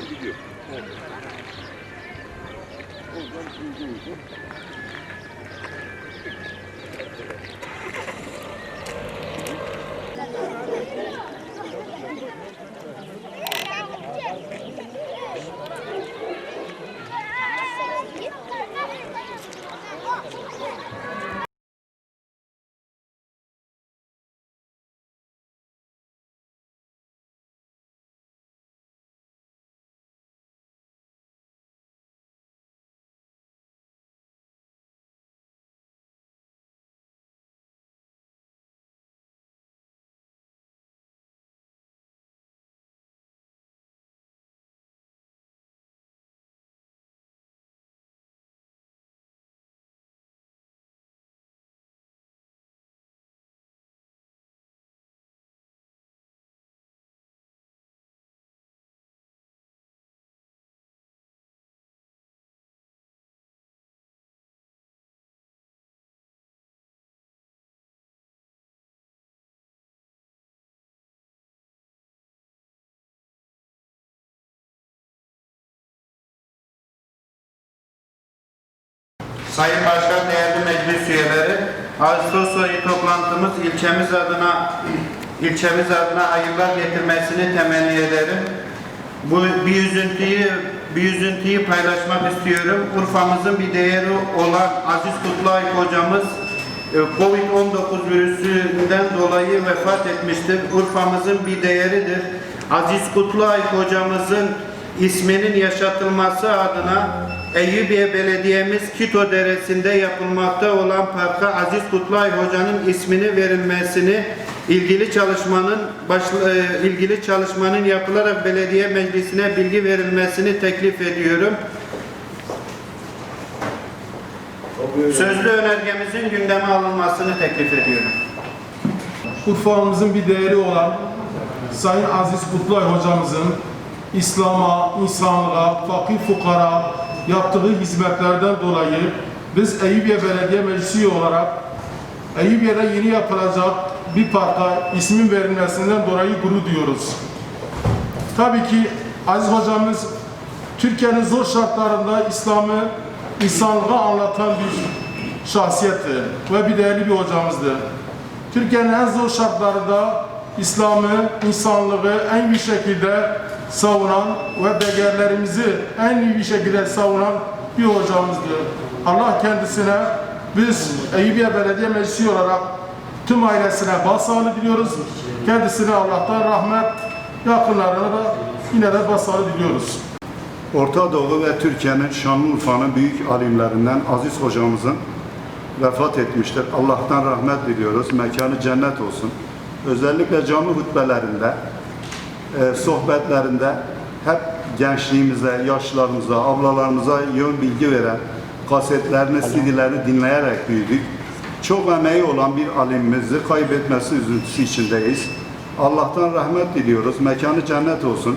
kadar gidiyor. Oradan uzun Sayın Başkan, değerli meclis üyeleri, Ağustos ayı toplantımız ilçemiz adına ilçemiz adına hayırlar getirmesini temenni ederim. Bu bir üzüntüyü bir üzüntüyü paylaşmak istiyorum. Urfa'mızın bir değeri olan Aziz Kutlay hocamız e, Covid-19 virüsünden dolayı vefat etmiştir. Urfa'mızın bir değeridir. Aziz Kutlay hocamızın isminin yaşatılması adına Eyyubiye Belediye'miz Kito Deresi'nde yapılmakta olan parka Aziz Kutlay Hoca'nın ismini verilmesini ilgili çalışmanın baş, e, ilgili çalışmanın yapılarak belediye meclisine bilgi verilmesini teklif ediyorum. Sözlü önergemizin gündeme alınmasını teklif ediyorum. Urfa'mızın bir değeri olan Sayın Aziz Kutlay hocamızın İslam'a, insanlığa, fakir fukara yaptığı hizmetlerden dolayı biz Eyüpiye Belediye Meclisi olarak Eyüpiye'de yeni yapılacak bir parka ismin verilmesinden dolayı gurur duyuyoruz. Tabii ki Aziz hocamız Türkiye'nin zor şartlarında İslam'ı, insanlığı anlatan bir şahsiyetti ve bir değerli bir hocamızdı. Türkiye'nin en zor şartlarında İslam'ı, insanlığı en iyi şekilde savunan ve değerlerimizi en iyi bir şekilde savunan bir hocamızdı. Allah kendisine biz Eyüpiye Belediye Meclisi olarak tüm ailesine başsağlığı diliyoruz. Kendisine Allah'tan rahmet, yakınlarına da yine de başsağlığı diliyoruz. Orta Doğu ve Türkiye'nin Şanlıurfa'nın büyük alimlerinden Aziz hocamızın vefat etmiştir. Allah'tan rahmet diliyoruz. Mekanı cennet olsun. Özellikle canlı hutbelerinde, e, sohbetlerinde hep gençliğimize, yaşlarımıza, ablalarımıza yön bilgi veren kasetlerini, CD'lerini dinleyerek büyüdük. Çok emeği olan bir alimimizi kaybetmesi üzüntüsü içindeyiz. Allah'tan rahmet diliyoruz. Mekanı cennet olsun.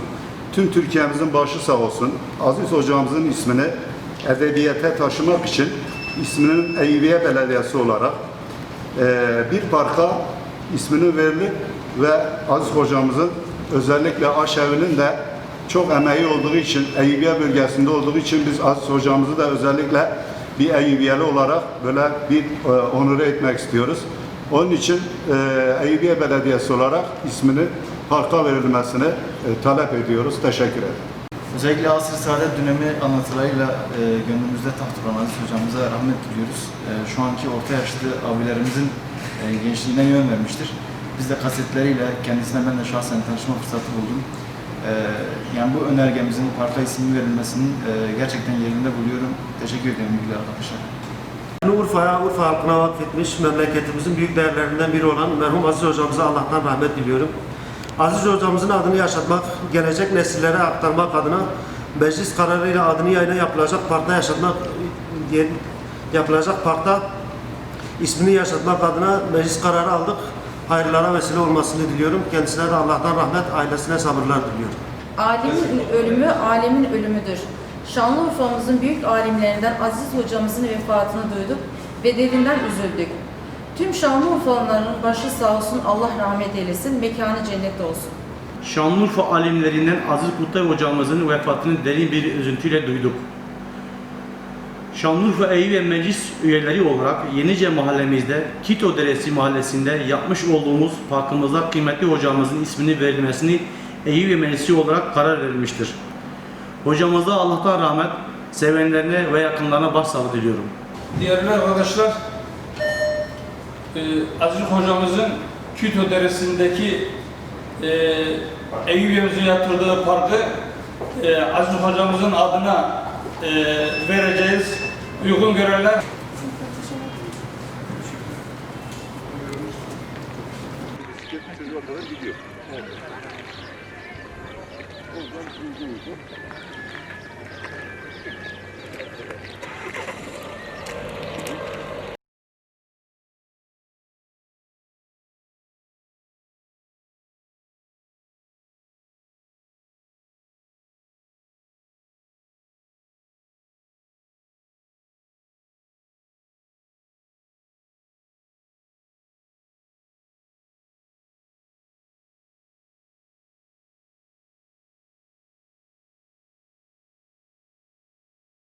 Tüm Türkiye'mizin başı sağ olsun. Aziz hocamızın ismini edebiyete taşımak için isminin Eyüpiye Belediyesi olarak eee, bir parka ismini verilip ve Aziz hocamızın özellikle aşevinin de çok emeği olduğu için, Eyüpiye bölgesinde olduğu için biz Aziz hocamızı da özellikle bir Eyyubiyeli olarak böyle bir e, onure etmek istiyoruz. Onun için e, Eyüpiye Belediyesi olarak ismini parka verilmesini e, talep ediyoruz. Teşekkür ederim. Özellikle asr-ı saadet dönemi anlatılarıyla e, gönlümüzde taht kuran Aziz hocamıza rahmet diliyoruz. E, şu anki orta yaşlı abilerimizin e, gençliğine yön vermiştir. Biz de kasetleriyle kendisine ben de şahsen tanışma fırsatı buldum. E, yani bu önergemizin parka ismi verilmesinin e, gerçekten yerinde buluyorum. Teşekkür ederim ilgili arkadaşlar. Urfa'ya, Urfa halkına vakfetmiş memleketimizin büyük değerlerinden biri olan merhum Aziz hocamıza Allah'tan rahmet diliyorum. Aziz hocamızın adını yaşatmak, gelecek nesillere aktarmak adına meclis kararıyla adını yayına yapılacak parkta yaşatmak yapılacak parkta ismini yaşatmak adına meclis kararı aldık. Hayırlara vesile olmasını diliyorum. Kendisine de Allah'tan rahmet, ailesine sabırlar diliyorum. Alimin ölümü alemin ölümüdür. Şanlıurfa'mızın büyük alimlerinden Aziz hocamızın vefatını duyduk ve derinden üzüldük. Tüm Şanlıurfalıların başı sağ olsun Allah rahmet eylesin, mekanı cennet olsun. Şanlıurfa alimlerinden Aziz Kutlay hocamızın vefatını derin bir üzüntüyle duyduk. Şanlıurfa Eyüp ve Meclis üyeleri olarak Yenice mahallemizde Kito Deresi mahallesinde yapmış olduğumuz parkımıza kıymetli hocamızın ismini verilmesini Eyüp ve Meclisi olarak karar verilmiştir. Hocamıza Allah'tan rahmet, sevenlerine ve yakınlarına başsağlığı diliyorum. Değerli arkadaşlar, e, Aziz hocamızın Küto Deresi'ndeki e, Eyyubiye'mizin yatırdığı parkı e, Aziz hocamızın adına e, vereceğiz. Uygun Bisiklet çocuğa kadar gidiyor. Oradan uygun uygun.